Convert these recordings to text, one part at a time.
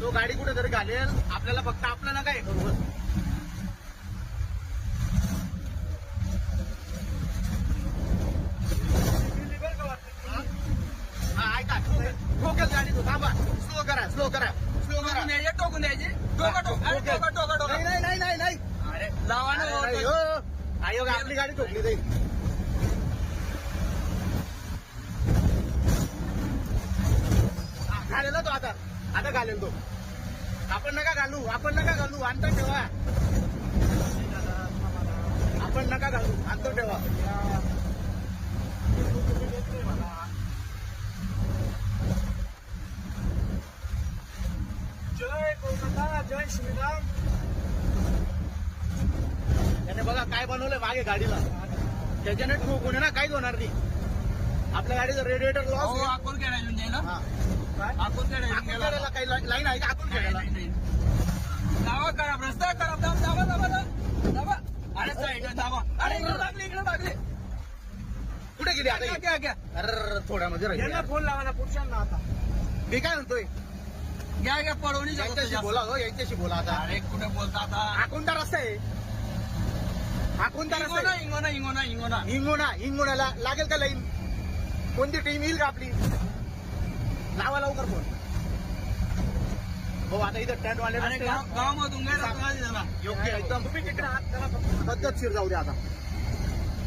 तो गाडी कुठेतरी घालेल. आपल्याला फक्त आपलं ना काय? करू बस. हा, ऐका. ठोकेल ठोकेल गाडी तो. थांबा. स्लो करा स्लो करा. स्लो करा. टोकून द्यायचे टोकून द्यायचे. टोका टोक अरे ठोकेल. टोका टोका टोका नाही नाही नाही नाही अरे लावा ना. आयोग आपली गाडी ठोकली जाईल तो आता. आता घालेल तो. आपण नका घालू आपण नका घालू अंतर ठेवा. आपण नका घालू अंतर ठेवा. जय कोलकाता जय श्रीराम. त्याने बघा काय बनवलंय मागे गाडीला. त्याच्याने ठोकून आहे ना काहीच होणार नाही. आपल्या गाडीचं रेडिएटर लॉस आकोल खेळा येऊन जाईल आकोल खेळा येऊन आतून गेला. खेळायला काही लाईन लाईन आहे का? आतून खेळायला. दावा करा रस्ता करा दाबा दाबा दाबा दाबा दाबा अरे दाबा अरे इकडे लागले इकडे लागले कुठे गेली आता घ्या ही? घ्या घ्या अरे थोड्यामध्ये राहिली. यांना फोन लावा ना पुरुषांना आता. मी काय म्हणतोय? घ्या घ्या पळवणी यांच्याशी बोला हो यांच्याशी बोला आता. अरे कुठे बोलता आता? कोणता रस्ता आहे. हा कोणता रस्ता इंगोना आहे. इंगोना इंगोना इंगोना. हिंगोनाला लागेल का लाईन कोणती टीम येईल का आपली? लावा लवकर फोन हो आता इथं टेंट वाले योग्य एकदम तुम्ही तिकडे हात करा. पद्धतशीर जाऊ द्या आता.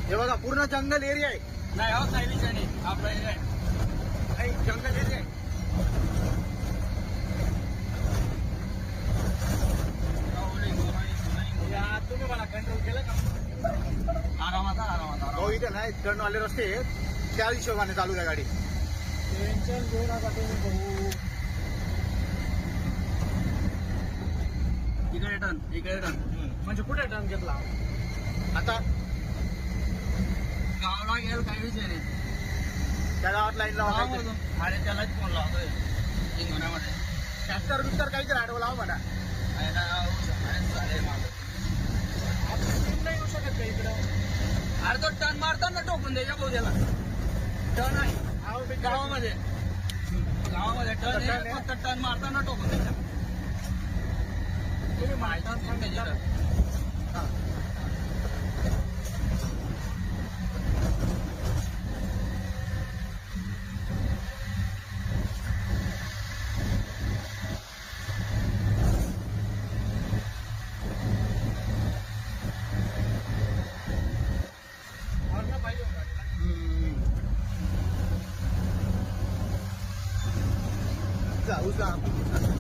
हे बघा पूर्ण जंगल एरिया आहे. नाही हो सायलीच आपला हे. नाही, जंगल एरिया आहे. तुम्ही मला कंट्रोल केलं का? आरामात आरामात हो इथे नाही टर्न वाले रस्ते आहेत. त्या हिशोबाने चालू द्या गाडी. टेन्शन घेऊ नका तुम्ही भाऊ इकडे टन इकडे टन म्हणजे कुठे टर्न घेतला? आता गावाला गेल काही विषय नाही. त्या गावात लाईन लावा अरे त्यालाच फोन लावतोय. इंगोण्यामध्ये ट्रॅक्टर बिक्टर काहीतरी आडवं लावा म्हणा. आहे ना, आहे चालेल माझं. नाही येऊ शकत का इकडं? अरे तो टन मारताना टोकून द्यायच्या भाऊ त्याला. टन आहे गावामध्ये गावामध्ये टन टन आहे आहे? फक्त टन मारताना टोकून द्यायचा तुम्ही माहिती सांगायची 是啊，不是啊。